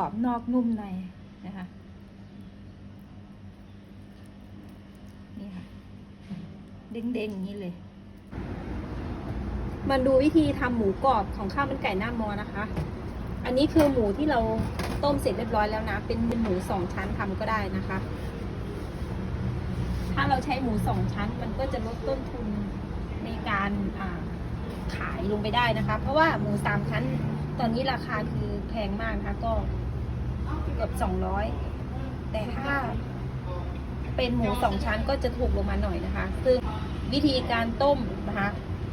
กรอบนอกนุ่มในนะคะนี่ค่ะเด้งๆอย่างนี้เลยมาดูวิธีทำหมูกรอบของข้าวมันไก่หน้ามอนะคะ อันนี้คือหมูที่เราต้มเสร็จเรียบร้อยแล้วนะ เป็นหมูสองชั้นทำก็ได้นะคะ ถ้าเราใช้หมูสองชั้น มันก็จะลดต้นทุนในการาขายลงไปได้นะคะ เพราะว่าหมูสามชั้น ตอนนี้ราคาคือแพงมากนะคะก็ เกือบสองร้อยแต่ถ้าเป็นหมูสองชั้นก็จะถูกลงมาหน่อยนะคะ ซึ่งวิธีการต้มนะคะ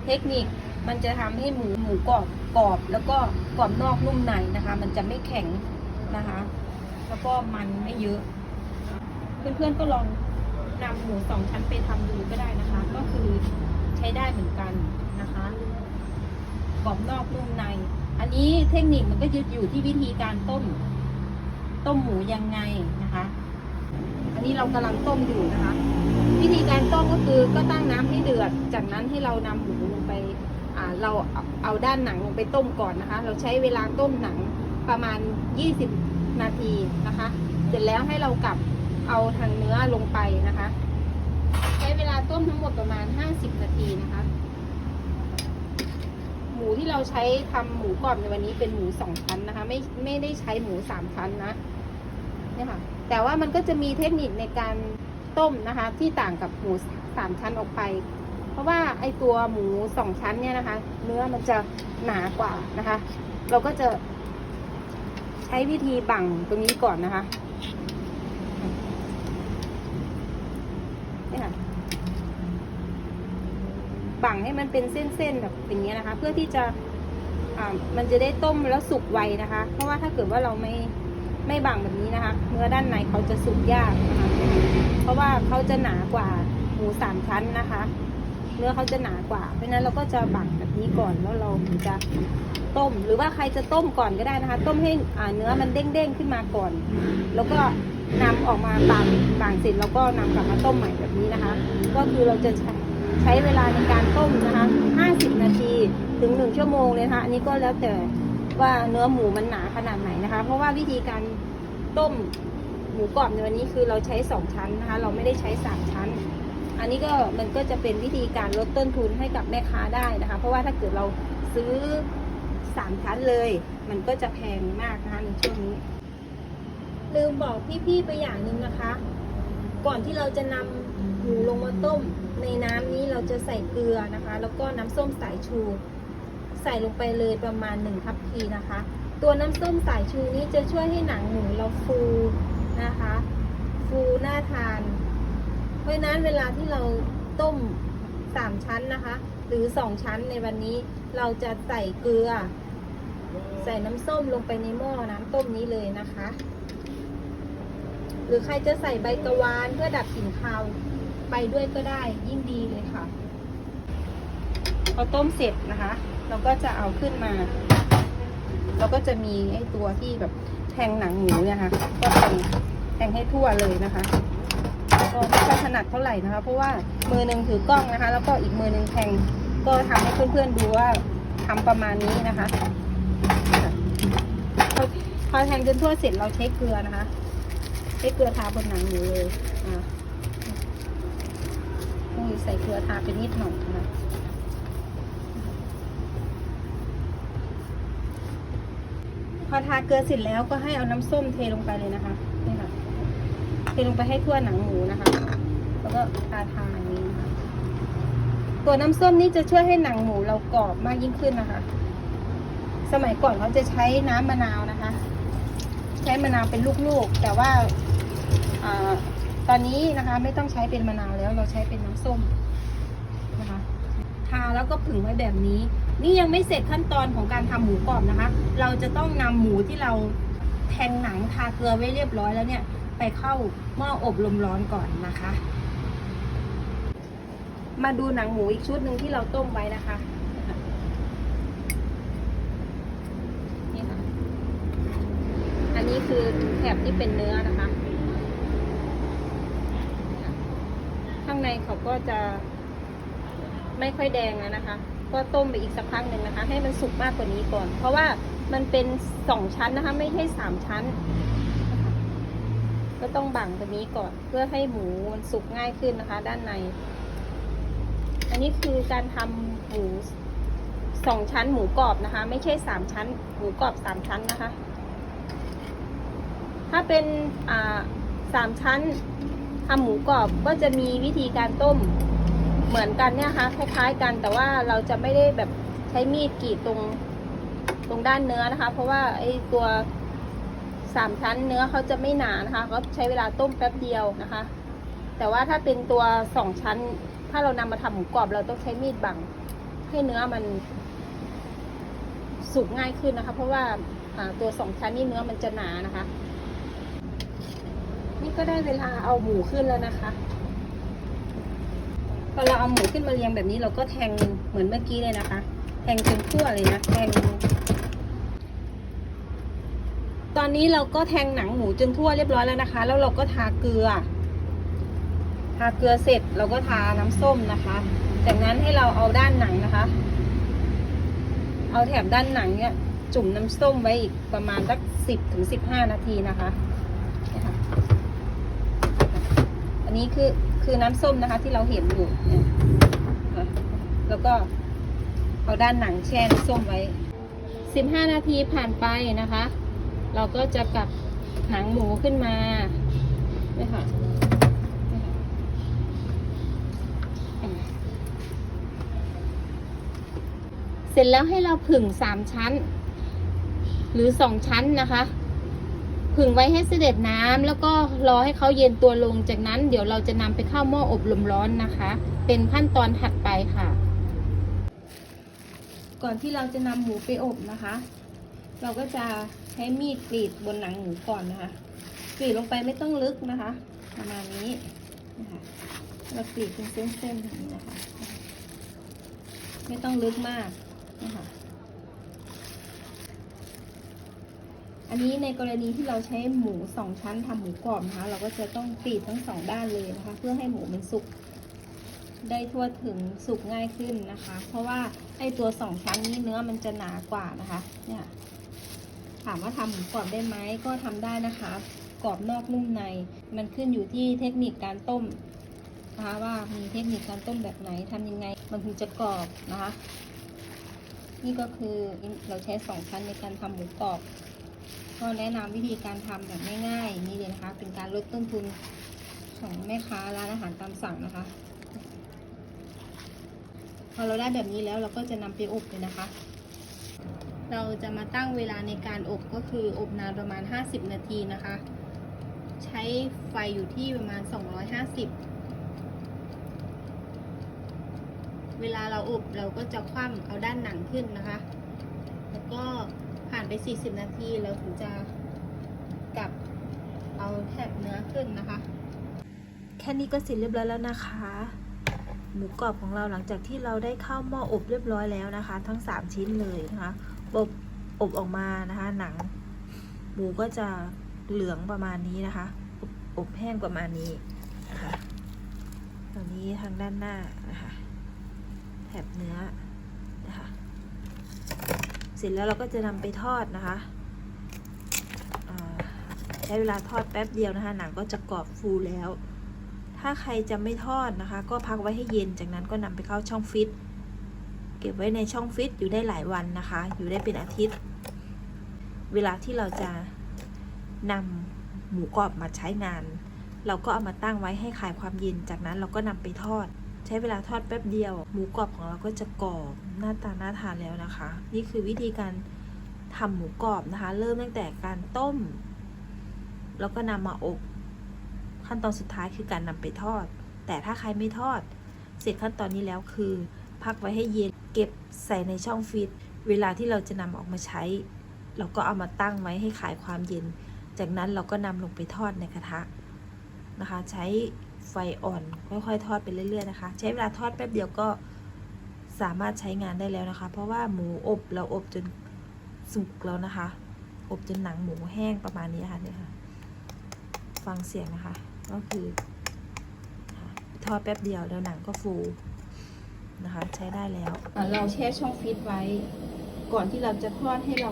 เทคนิคมันจะทำให้หมูหมูกรอบกรอบ แล้วก็กรอบนอกนุ่มในนะคะ มันจะไม่แข็งนะคะ แล้วก็มันไม่เยอะ เพื่อนๆก็ลองนำหมูสองชั้นไปทำดูก็ได้นะคะ ก็คือใช้ได้เหมือนกันนะคะกรอบนอกนุ่มใน อันนี้เทคนิคมันก็ยึดอยู่ที่วิธีการต้ม ต้มหมูยังไงนะคะ อันนี้เรากำลังต้มอยู่นะคะ วิธีการต้มก็คือก็ตั้งน้ำให้เดือด จากนั้นให้เรานำหมูลงไปเราเอาเอาด้านหนังลงไปต้มก่อนนะคะ เราใช้เวลาต้มหนังประมาณ 20 นาทีนะคะ เสร็จแล้วให้เรากลับเอาทางเนื้อลงไปนะคะ ใช้เวลาต้มทั้งหมดประมาณ 50 นาทีนะคะ หมูที่เราใช้ทำหมูกรอบในวันนี้เป็นหมูสองชั้นนะคะ ไม่ไม่ได้ใช้หมูสามชั้นนะเนี่ยค่ะ แต่ว่ามันก็จะมีเทคนิคในการต้มนะคะ ที่ต่างกับหมูสามชั้นออกไป เพราะว่าไอตัวหมูสองชั้นเนี่ยนะคะ เนื้อมันจะหนากว่านะคะ เราก็จะใช้วิธีบั่งตรงนี้ก่อนนะคะเนี่ยค่ะ บั่งให้มันเป็นเส้นๆแบบอย่างเงี้ยนะคะ เพื่อที่จะมันจะได้ต้มแล้วสุกไวนะคะ เพราะว่าถ้าเกิดว่าเราไม่ไม่บั่งแบบนี้นะคะ เนื้อด้านในเขาจะสุกยากนะคะเพราะว่าเขาจะหนากว่าหมูสามชั้นนะคะ เนื้อเขาจะหนากว่า เพราะนั้นเราก็จะบั่งแบบนี้ก่อนแล้วเราถึงจะต้ม หรือว่าใครจะต้มก่อนก็ได้นะคะ ต้มให้เนื้อมันเด้งๆขึ้นมาก่อน แล้วก็นำออกมาบั่งบั่งเสร็จแล้วก็นำกลับมาต้มใหม่แบบนี้นะคะ ก็คือเราจะใช้ ใช้เวลาในการต้มนะคะ 50 นาทีถึง 1 ชั่วโมงเลยนะคะอันนี้ก็แล้วแต่ว่าเนื้อหมูมันหนาขนาดไหนนะคะ เพราะว่าวิธีการต้มหมูกรอบในวันนี้คือเราใช้ 2 ชั้นนะคะ เราไม่ได้ใช้ 3 ชั้น อันนี้ก็มันก็จะเป็นวิธีการลดต้นทุนให้กับแม่ค้าได้นะคะ เพราะว่าถ้าเกิดเราซื้อ 3 ชั้นเลย มันก็จะแพงมากนะคะในช่วงนี้ ลืมบอกพี่ๆไปอย่างหนึ่งนะคะ ก่อนที่เราจะนำหมูลงมาต้ม ในน้ำนี้เราจะใส่เกลือนะคะ แล้วก็น้ำส้มสายชู ใส่ลงไปเลยประมาณหนึ่งทัพพีนะคะ ตัวน้ำส้มสายชูนี้จะช่วยให้หนังหมูเราฟูนะคะ ฟูน่าทาน เพราะฉะนั้นเวลาที่เราต้มสามชั้นนะคะ หรือสองชั้นในวันนี้เราจะใส่เกลือ ใส่น้ำส้มลงไปในหม้อน้ำต้มนี้เลยนะคะ หรือใครจะใส่ใบกระวานเพื่อดับกลิ่นคาว ไปด้วยก็ได้ยิ่งดีเลยค่ะพอต้มเสร็จนะคะ เราก็จะเอาขึ้นมา เราก็จะมีไอ้ตัวที่แบบแทงหนังหมูเนี่ยค่ะ ก็แทงแทงให้ทั่วเลยนะคะก็ไม่ค่อยถนัดเท่าไหร่นะคะ เพราะว่ามือหนึ่งถือกล้องนะคะ แล้วก็อีกมือหนึ่งแทงก็ทำให้เพื่อนๆดูว่าทำประมาณนี้นะคะพอแทงจนทั่วเสร็จเราใช้เกลือนะคะใช้เกลือทาบนหนังหมูเลยอ่า ส่เกลือทาไปนิดหน่อยนะคะพอทาเกลือเสร็จแล้วก็ให้เอาน้ำส้มเทลงไปเลยนะคะนี่ค่ะเทลงไปให้ทั่วหนังหมูนะคะ แล้วก็ทาทาอย่างนี้นะคะตัวน้ำส้มนี่จะช่วยให้หนังหมูเรากรอบมากยิ่งขึ้นนะคะ สมัยก่อนเขาจะใช้น้ำมะนาวนะคะ ใช้มะนาวเป็นลูกๆ แต่ว่าอา ตอนนี้นะคะไม่ต้องใช้เป็นมะนาวแล้วเราใช้เป็นน้ำส้มนะคะทาแล้วก็ผึ่งไว้แบบนี้ นี่ยังไม่เสร็จขั้นตอนของการทำหมูกรอบนะคะ เราจะต้องนำหมูที่เราแทงหนังทาเกลือไว้เรียบร้อยแล้วเนี่ย ไปเข้าหม้ออบลมร้อนก่อนนะคะ มาดูหนังหมูอีกชุดหนึ่งที่เราต้มไว้นะคะนี่ค่ะอันนี้คือแถบที่เป็นเนื้อนะคะ ข้างในเขาก็จะไม่ค่อยแดงแล้วนะคะ ก็ต้มไปอีกสักพักหนึ่งนะคะ ให้มันสุกมากกว่านี้ก่อน เพราะว่ามันเป็นสองชั้นนะคะ ไม่ใช่สามชั้น ก็ต้องบังตัวนี้ก่อน เพื่อให้หมูมันสุกง่ายขึ้นนะคะ ด้านใน อันนี้คือการทำหมูสองชั้นหมูกรอบนะคะ ไม่ใช่สามชั้น หมูกรอบสามชั้นนะคะ ถ้าเป็นอ่าสามชั้น ทำหมูกรอบก็จะมีวิธีการต้มเหมือนกันเนี่ยค่ะคล้ายๆกันแต่ว่าเราจะไม่ได้แบบใช้มีดกรีดตรงตรงด้านเนื้อนะคะ เพราะว่าไอ้ตัวสามชั้นเนื้อเขาจะไม่หนานะคะเขาใช้เวลาต้มแป๊บเดียวนะคะ แต่ว่าถ้าเป็นตัวสองชั้น ถ้าเรานำมาทำหมูกรอบ เราต้องใช้มีดบังให้เนื้อมันสุกง่ายขึ้นนะคะ เพราะว่าตัวสองชั้นนี่เนื้อมันจะหนานะคะ ก็ได้เวลาเอาหมูขึ้นแล้วนะคะพอเราเอาหมูขึ้นมาเรียงแบบนี้เราก็แทงเหมือนเมื่อกี้เลยนะคะ แทงจนทั่วเลยนะแทง ตอนนี้เราก็แทงหนังหมูจนทั่วเรียบร้อยแล้วนะคะ แล้วเราก็ทาเกลือ ทาเกลือเสร็จเราก็ทาน้ำส้มนะคะ จากนั้นให้เราเอาด้านหนังนะคะ เอาแถบด้านหนังเนี่ยจุ่มน้ำส้มไว้อีกประมาณสักสิบถึงสิบห้านาทีนะคะเนี่ยค่ะ อั นี้คือคือน้ำส้มนะคะที่เราเห็นอยู่เนี่ยแล้วก็เอาด้านหนังแช่น้ำส้มไว้สิบห้านาทีผ่านไปนะคะ เราก็จะกลับหนังหมูขึ้นมาเนี่ยค่ะเนี่ยค่ะอ่าเสร็จแล้วให้เราผึ่งสามชั้น หรือสองชั้นนะคะ ผึ่งไว้ให้เสด็จน้ำแล้วก็รอให้เขาเย็นตัวลงจากนั้น เดี๋ยวเราจะนำไปเข้าหม้ออบลมร้อนนะคะ เป็นขั้นตอนถัดไปค่ะ ก่อนที่เราจะนำหมูไปอบนะคะ เราก็จะใช้มีดกรีดบนหนังหมูก่อนนะคะกรีดลงไปไม่ต้องลึกนะคะ ประมาณนี้นะคะเรากรีดเป็นเส้นๆอย่างนี้นะคะ ไม่ต้องลึกมากนะคะ นนี้ในกรณีที่เราใช้หมูสองชั้นทำหมูกรอบนะคะ เราก็จะต้องกรีดทั้งสองด้านเลยนะคะ เพื่อให้หมูมันสุกได้ทั่วถึงสุกง่ายขึ้นนะคะ เพราะว่าไอตัวสองชั้นนี้เนื้อมันจะหนากว่านะคะเนี่ยถามว่าทำหมูกรอบได้ไหมก็ทำได้นะคะ กรอบนอกนุ่มใน มันขึ้นอยู่ที่เทคนิคการต้มนะคะว่ามีเทคนิคการต้มแบบไหนทำยังไง มันถึงจะกรอบนะคะ นี่ก็คือเราใช้สองชั้นในการทำหมูกรอบ ก็แนะนำวิธีการทำแบบง่ายๆนี่เลยนะคะ เป็นการลดต้นทุนของแม่ค้าร้านอาหารตามสั่งนะคะ พอเราได้แบบนี้แล้วเราก็จะนำไปอบเลยนะคะ เราจะมาตั้งเวลาในการอบก็คืออบนานประมาณ 50 นาทีนะคะ ใช้ไฟอยู่ที่ประมาณ 250 เวลาเราอบเราก็จะคว่ำเอาด้านหนังขึ้นนะคะ แล้วก็ ไป 40 นาทีเราถึงจะกลับเอาแถบเนื้อขึ้นนะคะ แค่นี้ก็เสร็จเรียบร้อยแล้วนะคะ หมูกรอบของเราหลังจากที่เราได้เข้าหม้ออบเรียบร้อยแล้วนะคะ ทั้ง 3 ชิ้นเลยนะคะอบอบออกมานะคะ หนัง หมูก็จะเหลืองประมาณนี้นะคะ อบอบแห้งประมาณนี้นะคะตอนนี้ทางด้านหน้านะคะแถบเนื้อ เสร็จแล้วเราก็จะนำไปทอดนะคะใช้เวลาทอดแป๊บเดียวนะคะ หนังก็จะกรอบฟูแล้ว ถ้าใครจะไม่ทอดนะคะ ก็พักไว้ให้เย็นจากนั้นก็นำไปเข้าช่องฟิตเก็บไว้ในช่องฟิตอยู่ได้หลายวันนะคะ อยู่ได้เป็นอาทิตย์ เวลาที่เราจะนำหมูกรอบมาใช้งาน เราก็เอามาตั้งไว้ให้คลายความเย็นจากนั้นเราก็นำไปทอด ใช้เวลาทอดแป๊บเดียว หมูกรอบของเราก็จะกรอบหน้าตาน่าทานแล้วนะคะ นี่คือวิธีการทำหมูกรอบนะคะ เริ่มตั้งแต่การต้ม แล้วก็นำมาอบ ขั้นตอนสุดท้ายคือการนำไปทอด แต่ถ้าใครไม่ทอด เสร็จขั้นตอนนี้แล้วคือ พักไว้ให้เย็นเก็บใส่ในช่องฟรีซเวลาที่เราจะนำออกมาใช้ เราก็เอามาตั้งไว้ให้ขายความเย็น จากนั้นเราก็นำลงไปทอดในกระทะนะคะ ใช้ ไฟอ่อน ค่อยๆ ทอดไปเรื่อยๆนะคะ ใช้เวลาทอดแป๊บเดียวก็สามารถใช้งานได้แล้วนะคะ เพราะว่าหมูอบเราอบจนสุกแล้วนะคะ อบจนหนังหมูแห้งประมาณนี้ค่ะเนี่ยค่ะ ฟังเสียงนะคะ ก็คือทอดแป๊บเดียวแล้วหนังก็ฟูนะคะ ใช้ได้แล้วเราแช่ช่องฟิตไว้ ก่อนที่เราจะทอดให้เรา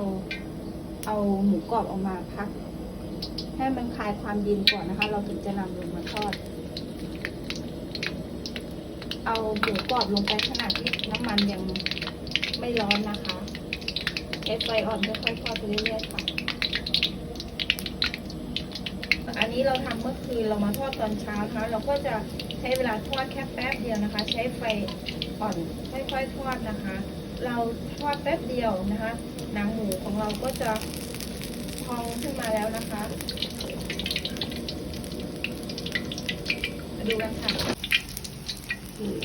เอาหมูกรอบออกมาพัก ให้มันคลายความเย็นก่อนนะคะ เราถึงจะนำลงมาทอด เอาหมูกรอบลงไปขนาดที่น้ำมันยังไม่ร้อนนะคะใช้ไฟอ่อนค่อยๆทอดไปเรื่อยๆค่ะ อันนี้เราทำเมื่อคืนเรามาทอดตอนเช้านะคะ เราก็จะใช้เวลาทอดแค่แป๊บเดียวนะคะ ใช้ไฟอ่อนค่อยๆทอดนะคะ เราทอดแป๊บเดียวนะคะ หนังหมูของเราก็จะพองขึ้นมาแล้วนะคะ ดูกันค่ะ อืม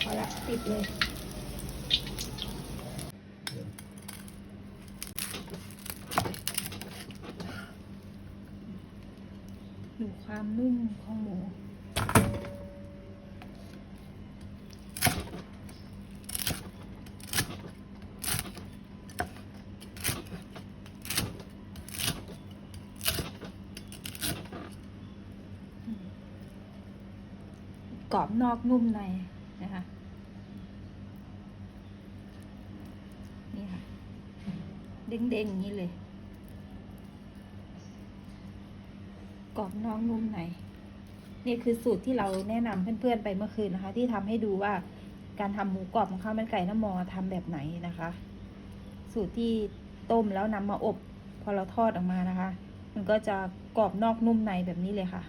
พอละติดเลย ดูความนุ่มของหมู กรอบนอกนุ่มในนะคะนี่ค่ะเด้งๆอย่างนี้เลย กรอบนอกนุ่มในนี่คือสูตรที่เราแนะนำเพื่อนๆไปเมื่อคืนนะคะ ที่ทำให้ดูว่าการทำหมูกรอบของข้าวมันไก่น้ำมอทำแบบไหนนะคะ สูตรที่ต้มแล้วนำมาอบ พอเราทอดออกมานะคะ มันก็จะกรอบนอกนุ่มในแบบนี้เลยค่ะ